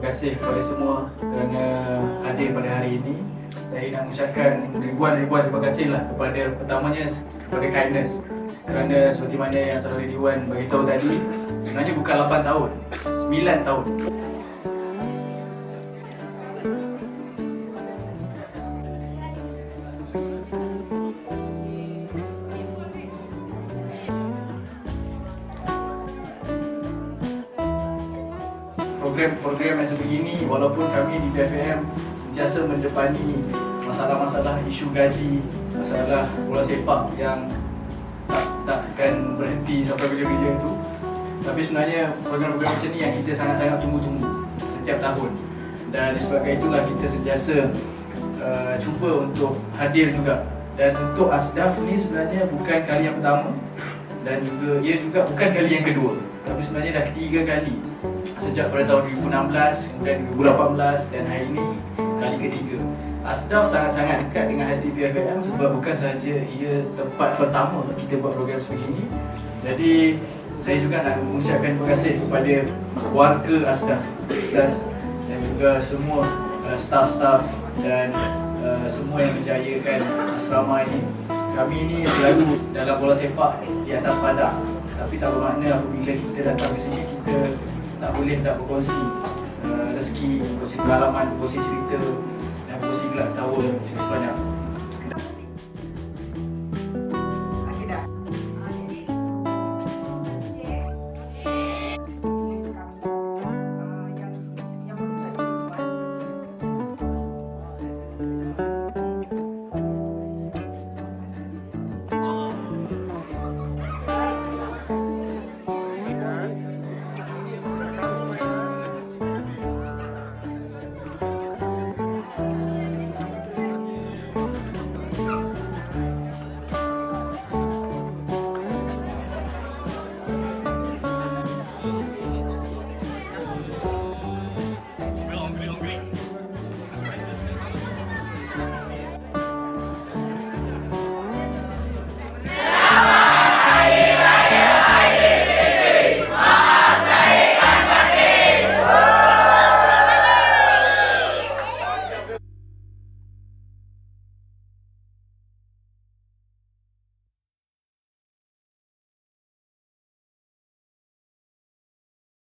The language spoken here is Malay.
terima kasih kepada semua kerana hadir pada hari ini. Saya nak mengucapkan ribuan-ribuan terima kasih lah kepada pertamanya kepada Kindness kerana seperti mana yang saudara Diwan beritahu tadi sebenarnya bukan 8 tahun, 9 tahun. Program-program yang sebegini walaupun kami di BFM sentiasa mendepani masalah-masalah isu gaji, masalah bola sepak yang tak, tak akan berhenti sampai bila-bila itu. Tapi sebenarnya program-program macam ni yang kita sangat-sangat tunggu-tunggu setiap tahun. Dan disebabkan itulah kita sentiasa uh, cuba untuk hadir juga. Dan untuk Asdaf ni sebenarnya bukan kali yang pertama dan juga ia juga bukan kali yang kedua. Tapi sebenarnya dah ketiga kali sejak pada tahun 2016, kemudian 2018 dan hari ini kali ketiga. Asdaf sangat-sangat dekat dengan hati BFM sebab bukan sahaja ia tempat pertama kita buat program sebegini. Jadi saya juga nak mengucapkan terima kasih kepada warga Asdaf dan juga semua uh, staf-staf dan uh, semua yang menjayakan asrama ini. Kami ini selalu dalam bola sepak di atas padang. Tapi tak bermakna apabila kita datang ke sini kita tak boleh tak berkongsi uh, rezeki, berkongsi pengalaman, berkongsi cerita dan berkongsi gelak tawa sebanyak.